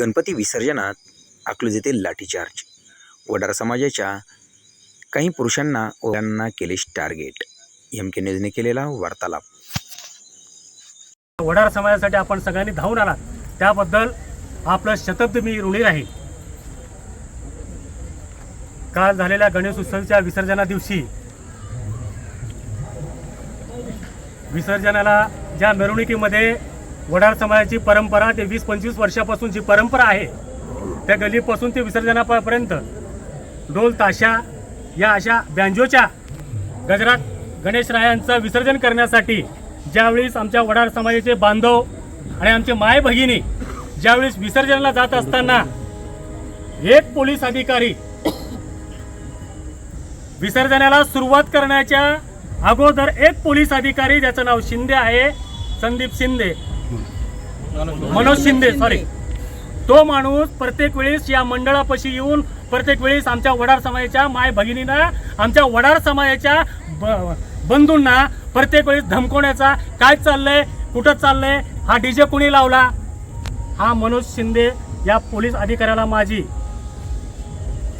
गणपती विसर्जनात अकलूज येथे लाठीचार्ज. वडार समाजाच्या काही पुरुषांना ओळ्यांना केले टार्गेट. एम के न्यूजने केलेला वार्तालाप. वडार समाजासाठी आपण सगळ्यांनी धावून आलात. त्याबद्दल आपलं शतब्द मी ऋणी राहील काल झालेल्या गणेश उत्सवाच्या विसर्जना दिवशी विसर्जनाला ज्या मिरवणुकीमध्ये वडार समाजाची परंपरा ते वीस पंचवीस वर्षापासून जी परंपरा आहे त्या गलीपासून ते विसर्जनापर्यंत ढोल ताशा या अशा बँजोच्या गजरात गणेशरायांचं विसर्जन करण्यासाठी ज्यावेळेस आमच्या वडार समाजाचे बांधव आणि आमचे माय भगिनी ज्यावेळेस विसर्जनाला जात असताना एक पोलीस अधिकारी विसर्जनाला सुरुवात करण्याच्या अगोदर एक पोलीस अधिकारी ज्याचं नाव शिंदे आहे संदीप शिंदे. मनोज शिंदे सॉरी तो माणूस प्रत्येक वेळेस या मंडळापाशी येऊन प्रत्येक वेळेस आमच्या वडार समाजाच्या माय भगिनींना आमच्या वडार समाजाच्या ब- बंधूंना प्रत्येक वेळेस धमकवण्याचा काय चाललंय कुठं चाललंय हा डीजे कुणी लावला? हा मनोज शिंदे या पोलीस अधिकाऱ्याला माझी.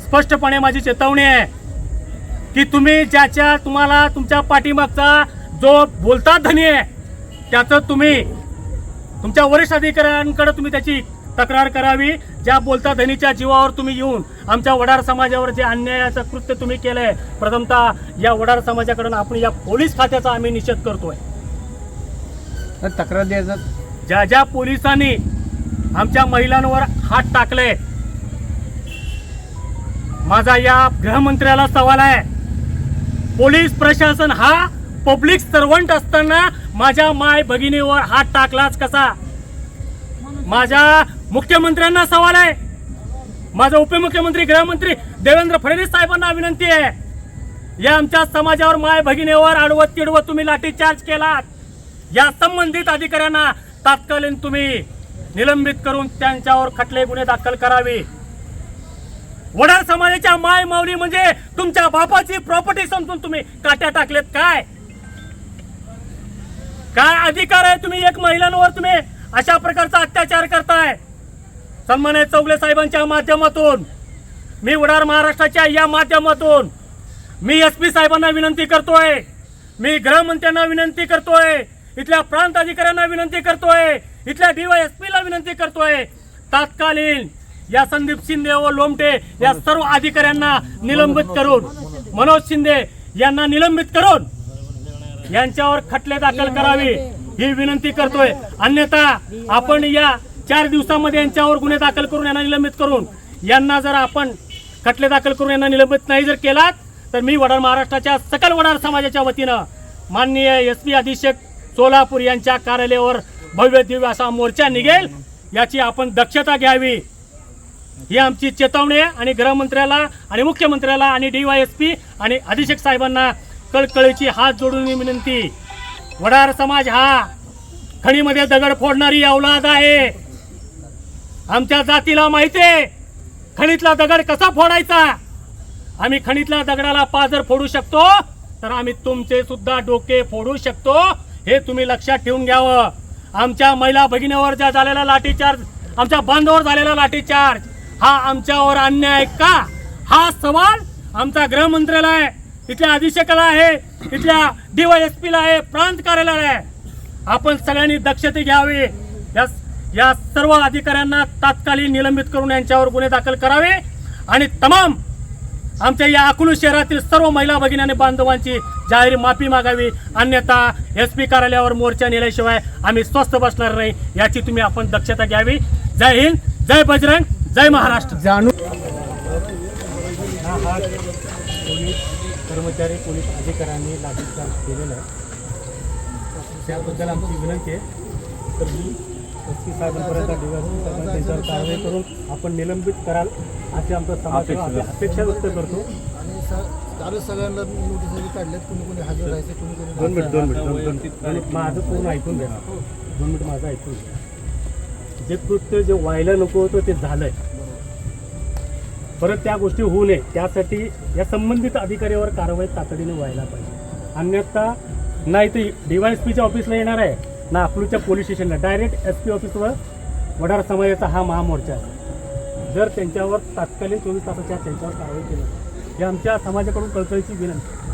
स्पष्टपणे माझी चेतावणी आहे की तुम्ही ज्याच्या तुम्हाला तुमच्या पाठीमागचा जो बोलता धनी आहे त्याचं तुम्ही तुमच्या वरिष्ठ अधिकाऱ्यांकडे तुम्ही त्याची तक्रार करावी. ज्या बोलता धनीच्या जीवावर तुम्ही येऊन आमच्या वडार समाजावर जे अन्यायाचं कृत्य तुम्ही केलंय प्रथमतः या वडार समाजाकडून आपण या पोलीस खात्याचा आम्ही निषेध करतोय. तक्रार द्यायचं? ज्या ज्या पोलिसांनी आमच्या महिलांवर हात टाकले माझा या गृहमंत्र्याला सवाल आहे. पोलीस प्रशासन हा पब्लिक सर्वंट असताना माझ्या माय भगिनीवर हात टाकलाच कसा? माझ्या मुख्यमंत्र्यांना सवाल आहे. माझा उपमुख्यमंत्री गृहमंत्री देवेंद्र फडणवीस साहेबांना विनंती आहे. या आमच्या समाजावर माय भगिनीवर आडवत तिडवत तुम्ही लाठीचार्ज केलात. या संबंधित अधिकाऱ्यांना तात्कालीन तुम्ही निलंबित करून त्यांच्यावर खटले गुन्हे दाखल करावे. वडार समाजाच्या माय माऊली म्हणजे तुमच्या बापाची प्रॉपर्टी समजून तुम्ही काट्या टाकलेत काय? काय अधिकार आहे तुम्ही एक महिलांवर तुम्ही अशा प्रकारचा अत्याचार करताय? सन्मान्य चौगले साहेबांच्या माध्यमातून मी उडार महाराष्ट्राच्या या माध्यमातून मी एस पी साहेबांना विनंती करतोय मी गृहमंत्र्यांना विनंती करतोय इथल्या प्रांत अधिकाऱ्यांना विनंती करतोय इथल्या डीवायएसपी ला विनंती करतोय. तात्कालीन या संदीप शिंदे व लोमटे या सर्व अधिकाऱ्यांना निलंबित करून मनोज शिंदे यांना निलंबित करून यांच्यावर खटले दाखल करावे. ही विनंती करतोय. अन्यथा आपण या चार दिवसामध्ये यांच्यावर गुन्हे दाखल करून यांना निलंबित करून यांना जर आपण खटले दाखल करून यांना निलंबित नाही जर केलात तर मी वडार महाराष्ट्राच्या सकल वडार समाजाच्या वतीनं माननीय एस पी अधीक्षक सोलापूर यांच्या कार्यालयावर भव्य दिव्य असा मोर्चा निघेल. याची आपण दक्षता घ्यावी. ही आमची चेतावणी आहे आणि गृहमंत्र्याला आणि मुख्यमंत्र्याला आणि डीवायएसपी आणि अधीक्षक साहेबांना कळकळीची हात जोडून विनंती. वडार समाज हा खणीमध्ये दगड फोडणारी अवलाद आहे. आमच्या जातीला माहिती आहे खणीतला दगड कसा फोडायचा? आम्ही खणीतल्या दगडाला पाजर फोडू शकतो तर आम्ही तुमचे सुद्धा डोके फोडू शकतो हे तुम्ही लक्षात ठेवून घ्यावं. आमच्या महिला भगिनीवर ज्या झालेला लाठीचार्ज आमच्या बांधवर झालेला लाठीचार्ज हा आमच्यावर अन्याय का? हा सवाल आमचा गृहमंत्र्याला आहे इथल्या अधीक्षकाला आहे इथल्या डीवायएसपीला आहे प्रांत कार्यालयाला आहे. आपण सगळ्यांनी दक्षता घ्यावी. या या सर्व अधिकाऱ्यांना तात्कालीन निलंबित करून यांच्यावर गुन्हे दाखल करावे. आणि तमाम आमच्या या अकलूज शहरातील सर्व महिला भगिनी आणि बांधवांची जाहीर माफी मागावी. अन्यथा एस पी कार्यालयावर मोर्चा नेल्याशिवाय आम्ही स्वस्थ बसणार नाही. याची तुम्ही आपण दक्षता घ्यावी. जय हिंद जय बजरंग जय महाराष्ट्र. जाणून हा हा पोलीस कर्मचारी पोलीस अधिकाऱ्यांनी लाठीचार्ज केलेला आहे. त्याबद्दल आमची विनंती आहे. तर मी एस पी साहेबांपर्यंत डीवायएसपी साहेबांना त्यांच्यावर कारवाई करून आपण निलंबित कराल अशी आमचा समाज अपेक्षा व्यक्त करतो. आणि कालच सगळ्यांना नोटीस काढल्यात कुणी कुणी हजर राहायचे कुणी कुणी दोन मिनिट दोन मिनिट दोन मिनिट. आणि माझं पूर्ण ऐकून घ्या. दोन मिनिट माझं ऐकून घ्या. जे कृत्य जे व्हायला नको होतं ते झालंय. परत त्या गोष्टी होऊ नये. त्यासाठी या संबंधित अधिकाऱ्यावर कारवाई तातडीने व्हायला पाहिजे. अन्यथा नाही तर डीवायएसपीच्या ऑफिसला येणार आहे. ना अकलूच्या पोलीस स्टेशनला डायरेक्ट एस पी ऑफिसवर वडार समाजाचा हा महामोर्चा आहे. जर त्यांच्यावर तात्कालीन चोवीस तासाच्या त्यांच्यावर कारवाई केली हे आमच्या समाजाकडून कळकळीची विनंती.